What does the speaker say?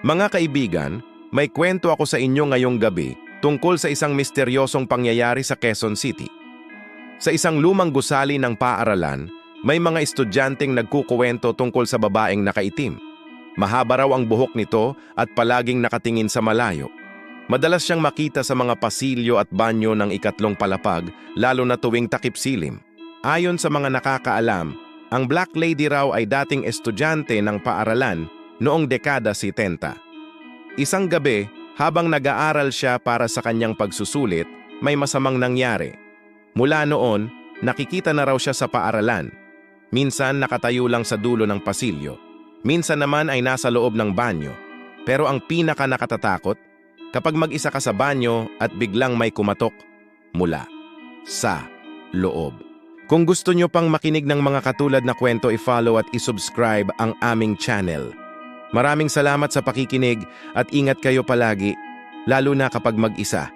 Mga kaibigan, may kwento ako sa inyo ngayong gabi tungkol sa isang misteryosong pangyayari sa Quezon City. Sa isang lumang gusali ng paaralan, may mga estudyanteng nagkukuwento tungkol sa babaeng nakaitim. Mahaba raw ang buhok nito at palaging nakatingin sa malayo. Madalas siyang makita sa mga pasilyo at banyo ng ikatlong palapag, lalo na tuwing takip silim. Ayon sa mga nakakaalam, ang Black Lady raw ay dating estudyante ng paaralan noong dekada 70. Isang gabi, habang nag-aaral siya para sa kanyang pagsusulit, may masamang nangyari. Mula noon, nakikita na raw siya sa paaralan. Minsan nakatayo lang sa dulo ng pasilyo. Minsan naman ay nasa loob ng banyo. Pero ang pinaka nakatatakot, kapag mag-isa ka sa banyo at biglang may kumatok mula sa loob. Kung gusto nyo pang makinig ng mga katulad na kwento, i-follow at i-subscribe ang aming channel. Maraming salamat sa pakikinig at ingat kayo palagi, lalo na kapag mag-isa.